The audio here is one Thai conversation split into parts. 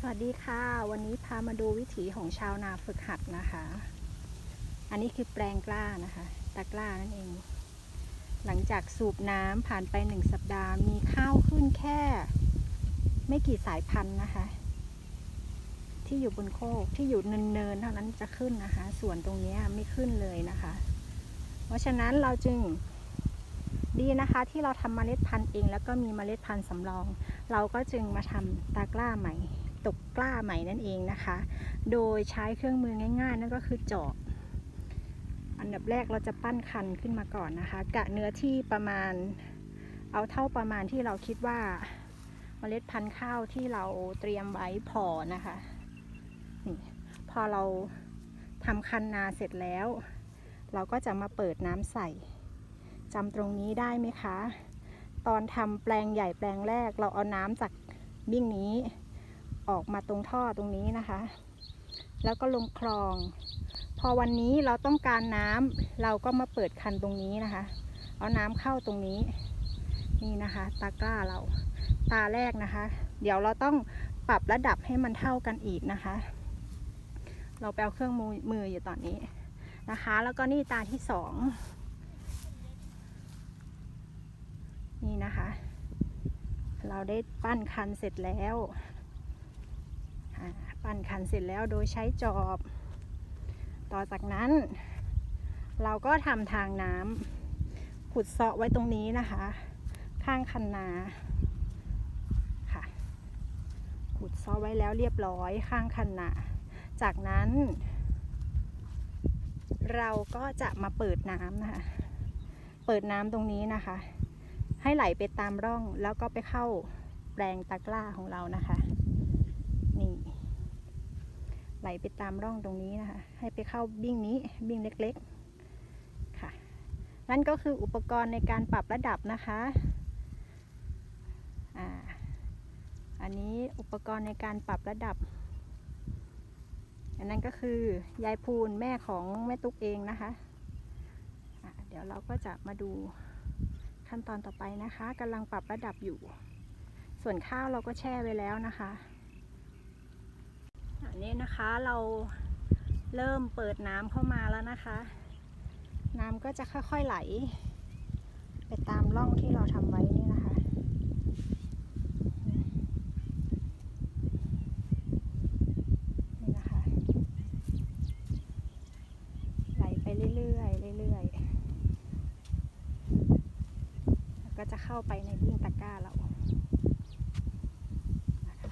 สวัสดีค่ะ วันนี้พามาดูวิถีของชาวนาฝึกหัดนะคะ อันนี้คือแปลงกล้านะคะ ตะกล้านั่นเอง หลังจากสูบน้ำผ่านไปหนึ่งสัปดาห์ มีข้าวขึ้นแค่ ไม่กี่สายพันธุ์นะคะ ที่อยู่บนโคกที่อยู่เนินๆเท่านั้นจะขึ้นนะคะ ส่วนตรงนี้ไม่ขึ้นเลยนะคะ เพราะฉะนั้นเราจึงดีนะคะที่เราทำเมล็ดพันธุ์เอง แล้วก็มีเมล็ดพันธุ์สำรอง เราก็จึงมาทำตากล้าใหม่ ตกกล้าใหม่นั่นเองนะคะ โดยใช้เครื่องมือง่าย ๆ นั่นก็คือเจาะอันดับแรกเราจะปั้นคันขึ้นมาก่อนนะคะ กะเนื้อที่ประมาณ เอาเท่าประมาณที่เราคิดว่าเมล็ดพันธุ์ข้าวที่เราเตรียมไว้พอนะคะนี่พอเราทำคันนาเสร็จแล้ว เราก็จะมาเปิดน้ำใส่จำตรงนี้ได้ไหมคะ ตอนทำแปลงใหญ่แปลงแรกเราเอาน้ำจากบิ้งนี้ ออกมาตรงท่อตรงนี้นะคะ แล้วก็ลงคลอง พอวันนี้เราต้องการน้ำเราก็มาเปิดคันตรงนี้นะคะ เอาน้ำเข้าตรงนี้ นี่นะคะ ตากล้าเรา ตาแรกนะคะ เดี๋ยวเราต้องปรับระดับให้มันเท่ากันอีกนะคะ เราไปเอาเครื่องมือมืออยู่ตอนนี้นะคะ แล้วก็นี่ตาที่สองนี่นะคะ เราได้ปั้นคันเสร็จแล้ว ปั้นคันเสร็จแล้วโดยใช้จอบ ต่อจากนั้น เราก็ทำทางน้ำขุดเซาะไว้ตรงนี้นะคะ ข้างคันนาค่ะ ขุดเซาะไว้แล้วเรียบร้อยข้างคันนาจากนั้น เราก็จะมาเปิดน้ำนะคะ เปิดน้ำตรงนี้นะคะ ให้ไหลไปตามร่องแล้วก็ไปเข้าแปลงตะกร้าของเรานะคะ นี่ ไหลไปตามร่องตรงนี้นะคะ ให้ไปเข้าบิ้งนี้บิ้งเล็กๆค่ะ นั่นก็คืออุปกรณ์ในการปรับระดับนะคะอ่าอันนี้อุปกรณ์ในการปรับระดับ อันนั้นก็คือยายพูนแม่ของแม่ตุ๊กเองนะคะะเดี๋ยวเราก็จะมาดูขั้นตอนต่อไปนะคะกำลังปรับระดับอยู่ ส่วนข้าวเราก็แช่ไว้แล้วนะคะ นนี้นะคะ เราเริ่มเปิดน้ำเข้ามาแล้วนะคะ น้ำก็จะค่อยๆไหล ไปตามร่องที่เราทำไว้นี่นะคะนี่นะคะ ไหลไปเรื่อยๆเรื่อยๆก็จะเข้าไปในบิ้งตะกร้าเรานะคะ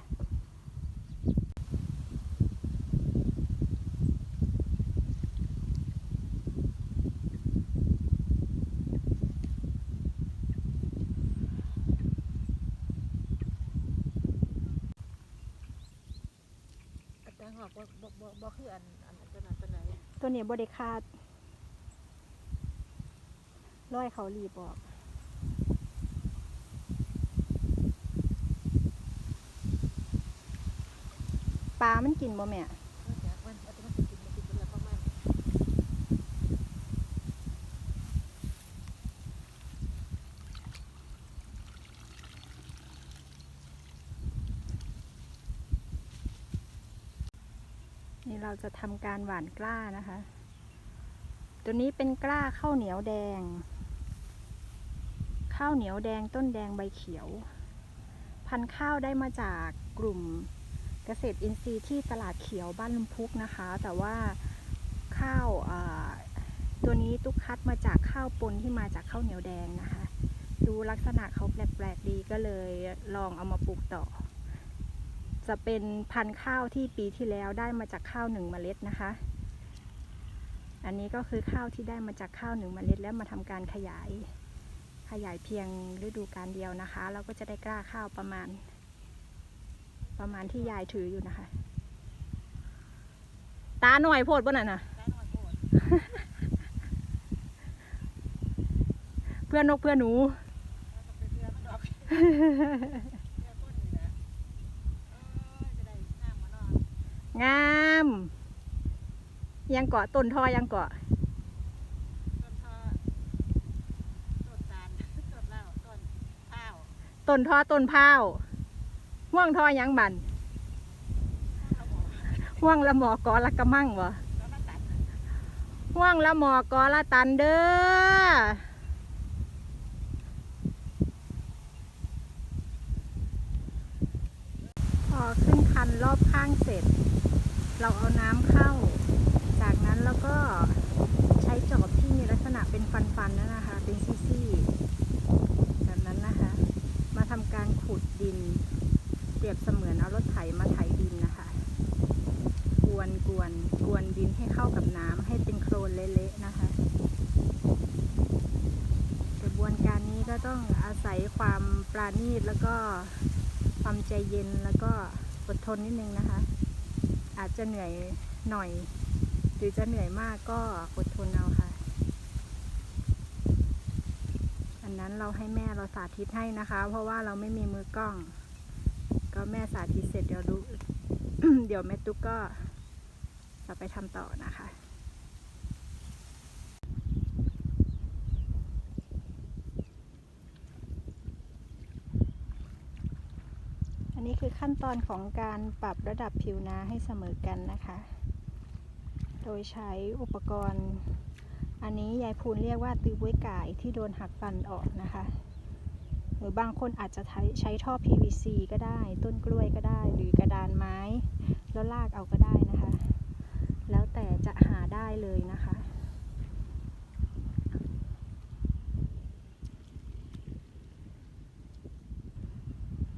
กระตัง อกบ่บ่บ่บ่คืออันอันอันตัวนั้นตัวไหนตัวนี้บริคาดร้อยเขารีบออกปลามันกินบ่แม่ นอกจากมันเอาตัวมันสิกินมันกินเป็นละประมาณ นี่ เราจะทำการหว่านกล้านะคะ ตัวนี้เป็นกล้าข้าวเหนียวแดง ข้าวเหนียวแดงต้นแดงใบเขียว พันธุ์ข้าวได้มาจากกลุ่มเกษตรอินทรีย์ที่ตลาดเขียวบ้านลุมพุกนะคะ แต่ว่าข้าวตัวนี้ตุกคัดมาจากข้าวปนที่มาจากข้าวเหนียวแดงนะคะ ดูลักษณะเขาแปลกๆดีก็เลยลองเอามาปลูกต่อ จะเป็นพันธุ์ข้าวที่ปีที่แล้วได้มาจากข้าวหนึ่งเมล็ดนะคะ อันนี้ก็คือข้าวที่ได้มาจากข้าวหนึ่งเมล็ด แล้วมาทำการขยาย ขยายเพียงฤดูการเดียวนะคะ เราก็จะได้กล้าข้าวประมาณ ประมาณที่ยายถืออยู่นะคะ ตาหน่อยโพดบ่นั่นน่ะได้น้อยโพดเพื่อนนกเพื่อนหนูแล้วก็ไปเรือมันดอกเรือต้นนี่นะเอ้ยจะได้น้ำมาเนาะ งาม ยังเกาะต้นทอยังเกาะต้นทอต้นตาลต้นเหล้าต้นข้าวต้นทอต้นพร้าวห่วงทอยังบันห่วงละหมอกอละกระมั่งวะห่วงละหมอกอละตันเด้อพอขึ้นคันรอบข้างเสร็จ เราเอาน้ำเข้า จากนั้นแล้วก็ใช้จอบที่มีลักษณะเป็นฟันๆนั่นนะคะ เป็นซี่ๆแบบนั้นนะคะ มาทำการขุดดิน เปรียบเสมือนเอารถไถมาไถดินนะคะ กวนกวนกวนดินให้เข้ากับน้ำให้เป็นโคลนเละๆนะคะกระบวนการนี้ก็ต้องอาศัยความปราณีตแล้วก็ความใจเย็นแล้วก็อดทนนิดนึงนะคะ อาจจะเหนื่อยหน่อย หรือจะเหนื่อยมากก็อดทนเอาค่ะ อันนั้นเราให้แม่เราสาธิตให้นะคะ เพราะว่าเราไม่มีมือกล้อง ก็แม่สาธิตเสร็จเดี๋ยวดูเดี๋ยวแม่ตุ๊กก็จะไปทำต่อนะคะ อันนี้คือ ขั้นตอนของการปรับระดับผิวน้าให้เสมอกันนะคะ โดยใช้อุปกรณ์ อันนี้ยายพูนเรียกว่าตือบ้วยก่ายที่โดนหักฟันออกนะคะ หรือบางคนอาจจะใช้ใช้ท่อ PVC ก็ได้ ต้นกล้วยก็ได้ หรือกระดานไม้ แล้วลากเอาก็ได้นะคะ แล้วแต่จะหาได้เลยนะคะ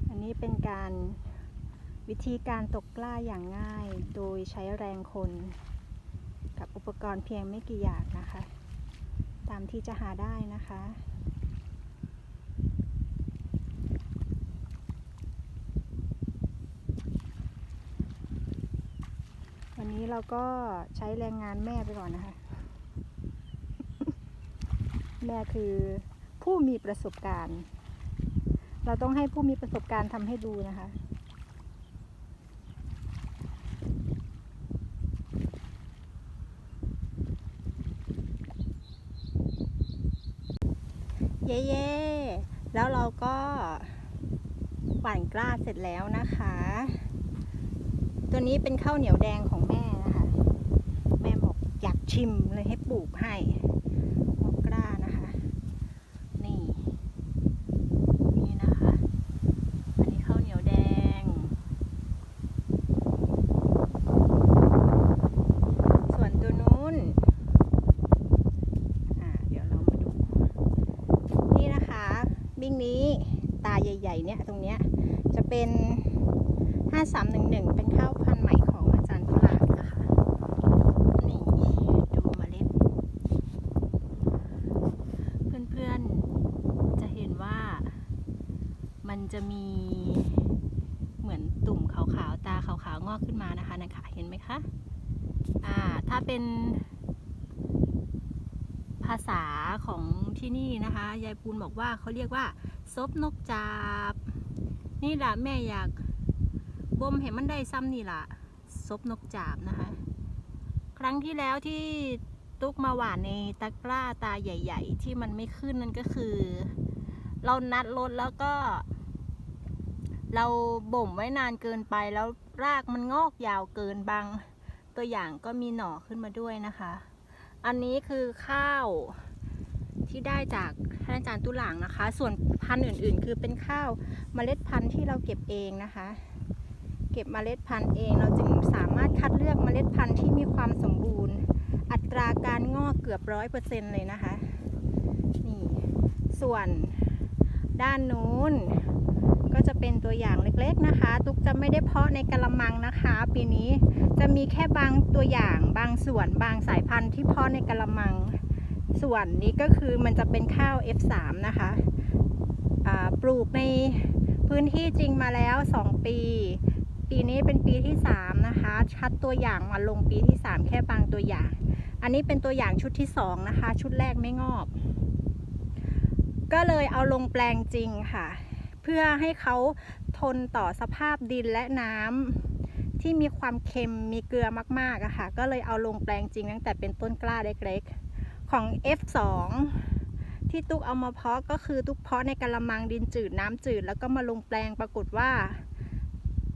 อันนี้เป็นการ วิธีการตกกล้าอย่างง่าย โดยใช้แรงคน กับอุปกรณ์เพียงไม่กี่อย่างนะคะ ตามที่จะหาได้นะคะวันนี้เราก็ใช้แรงงานแม่ไปก่อนนะคะ แม่คือผู้มีประสบการณ์ เราต้องให้ผู้มีประสบการณ์ทำให้ดูนะคะ เย่เย่ๆแล้วเราก็หว่านกล้าเสร็จแล้วนะคะ ตัวนี้เป็นข้าวเหนียวแดงของแม่นะคะ แม่บอกอยากชิมเลยให้ปลูกให้มะกล้านะคะ นี่ นี่นะคะ อันนี้ข้าวเหนียวแดง ส่วนตัวนู้น อ่า เดี๋ยวเรามาดู นี่นะคะ บิ้งนี้ตาใหญ่ ๆ เนี่ยตรงเนี้ยจะเป็น 5311 เป็นข้าวพันธุ์ใหม่ของอาจารย์ตุลานะคะนี่ดูมเมล็ด เพื่อนๆจะเห็นว่ามันจะมีเหมือนตุ่มขาวๆ ตาขาวๆ งอกขึ้นมานะคะนะคะ เห็นไหมคะ อ่า ถ้าเป็นาษาของที่นี่นะคะ ยายปูนบอกว่าเขาเรียกว่าซบนกจาบ นี่แหละแม่อยากบ่มเห็นมันได้ซ้ำนี่ล่ะซบนกจาบนะคะ ครั้งที่แล้วที่ตุ๊กมาหวานในตะกร้าตาใหญ่ ๆ ที่มันไม่ขึ้นนั่นก็คือ เรานัดรถแล้วก็ เราบ่มไว้นานเกินไปแล้วรากมันงอกยาวเกินบาง ตัวอย่างก็มีหน่อขึ้นมาด้วยนะคะ อันนี้คือข้าวที่ได้จากท่านอาจารย์ตุหลางนะคะ ส่วนพันธุ์อื่นๆ คือเป็นข้าวเมล็ดพันธุ์ที่เราเก็บเองนะคะ เก็บเมล็ดพันธุ์เอง เราจึงสามารถคัดเลือกเมล็ดพันธุ์ที่มีความสมบูรณ์ อัตราการงอกเกือบร้อยเปอร์เซ็นต์เลยนะคะ นี่ ส่วนด้านนู้น ก็จะเป็นตัวอย่างเล็กๆนะคะ ตุกจะไม่ได้เพาะในกระมังนะคะ ปีนี้จะมีแค่บางตัวอย่างบางส่วนบางสายพันธุ์ที่เพาะในกระมัง ส่วนนี้ก็คือมันจะเป็นข้าว F3 นะคะปลูกในพื้นที่จริงมาแล้ว 2 ปี ปีนี้เป็นปีที่ 3 นะคะ ชัดตัวอย่างมาลงปีที่ 3 แค่บางตัวอย่าง อันนี้เป็นตัวอย่างชุดที่ 2 นะคะ ชุดแรกไม่งอก ก็เลยเอาลงแปลงจริงค่ะ พื่อให้เขาทนต่อสภาพดินและน้ำที่มีความเค็มมีเกลือมากๆอะค่ะ ก็เลยเอาลงแปลงจริงตั้งแต่เป็นต้นกล้าเล็กๆ ของ F2 ที่ตุ๊กเอามาเพาะก็คือตุ๊กเพาะในกระมังดินจืดน้ำจืด แล้วก็มาลงแปลงปรากฏว่า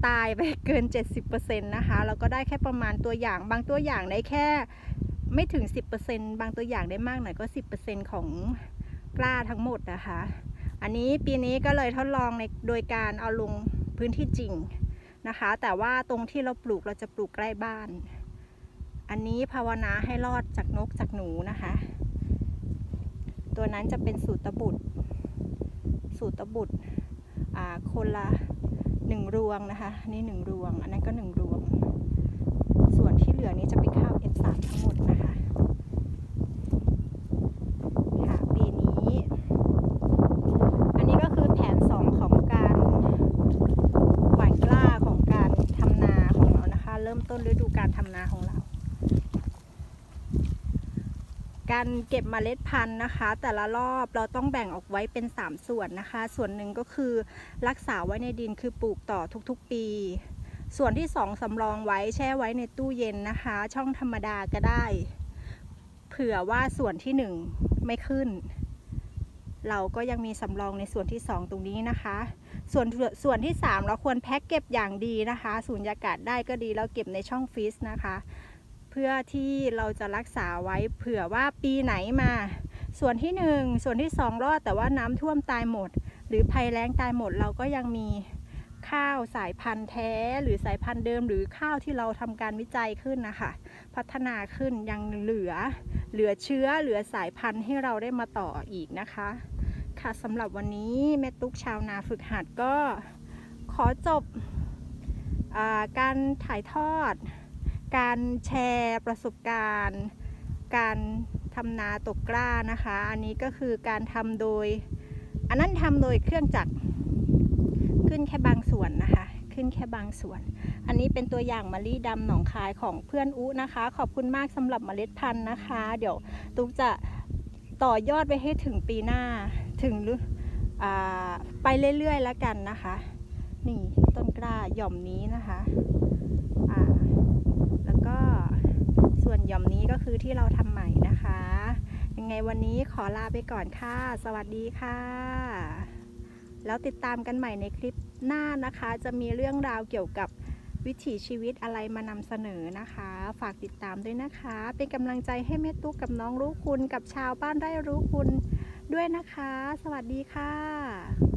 ตายไปเกิน 70%นะคะแล้วก็ได้แค่ประมาณตัวอย่าง บางตัวอย่างได้แค่ไม่ถึง 10%บางตัวอย่างได้มากหน่อยก็ 10%ของกล้าทั้งหมดนะคะ อันนี้ปีนี้ก็เลยทดลองในโดยการเอาลงพื้นที่จริงนะคะ แต่ว่าตรงที่เราปลูกเราจะปลูกใกล้บ้าน อันนี้ภาวนาให้รอดจากนกจากหนูนะคะ ตัวนั้นจะเป็นสูตรบุตร สูตรบุตรอ่าคนละหนึ่งรวงนะคะ นี่หนึ่งรวง อันนั้นก็หนึ่งรวง ส่วนที่เหลือนี้จะเป็นข้าว F3 ทั้งหมดนะคะปีนี้ อันนี้ก็คือแผน 2 ของการหว่านกล้าของการทำนาของเรานะคะ เริ่ มต้นฤดูการทำนาของเรา การเก็บเมล็ดพันธุ์นะคะ แต่ละรอบเราต้องแบ่งออกไว้เป็น 3 ส่วนนะคะ ส่วนหนึ่งก็คือรักษาไว้ในดินคือปลูกต่อทุกๆ ปี ส่วนที่ 2สำรองไว้แช่ไว้ในตู้เย็นนะคะ ช่องธรรมดาก็ได้ เผื่อว่าส่วนที่ 1 ไม่ขึ้น เราก็ยังมีสำรองในส่วนที่ 2 ตรงนี้นะคะ ส่วนส่วนที่ 3 เราควรแพ็กเก็บอย่างดีนะคะสูญญากาศได้ก็ดีแล้วเก็บในช่องฟรีซนะคะ เพื่อที่เราจะรักษาไว้เผื่อว่าปีไหนมา ส่วนที่ 1 ส่วนที่ 2 รอดแต่ว่าน้ำท่วมตายหมด หรือภัยแล้งตายหมดเราก็ยังมีข้าวสายพันธุ์แท้ หรือสายพันธุ์เดิม หรือข้าวที่เราทำการวิจัยขึ้นนะคะ พัฒนาขึ้นยังเหลือเหลือเชื้อเหลือสายพันธุ์ให้เราได้มาต่ออีกนะคะ ค่ะสำหรับวันนี้แม่ตุ๊กชาวนาฝึกหัดก็ขอจบอการถ่ายทอด การแชร์ประสบการณ์ การทำนาตกกล้านะคะ อันนี้ก็คือการทำโดย อันนั้นทำโดยเครื่องจักรขึ้นแค่บางส่วนนะคะ ขึ้นแค่บางส่วน อันนี้เป็นตัวอย่างมะลิดำหนองคายของเพื่อนอุนะคะ ขอบคุณมากสำหรับเมล็ดพันธุ์นะคะ เดี๋ยวตุ๊กจะต่อยอดไปให้ถึงปีหน้าถึงไปเรื่อยๆแล้วกันนะคะ นี่ต้นกล้าหย่อมนี้นะคะแล้วก็ส่วนหย่อมนี้ก็คือที่เราทำใหม่นะคะ ยังไงวันนี้ขอลาไปก่อนค่ะ สวัสดีค่ะ แล้วติดตามกันใหม่ในคลิปหน้านะคะ จะมีเรื่องราวเกี่ยวกับวิถีชีวิตอะไรมานำเสนอนะคะ ฝากติดตามด้วยนะคะ เป็นกำลังใจให้แม่ตุ๊กกับน้องรู้คุณกับชาวบ้านได้รู้คุณด้วยนะคะ สวัสดีค่ะ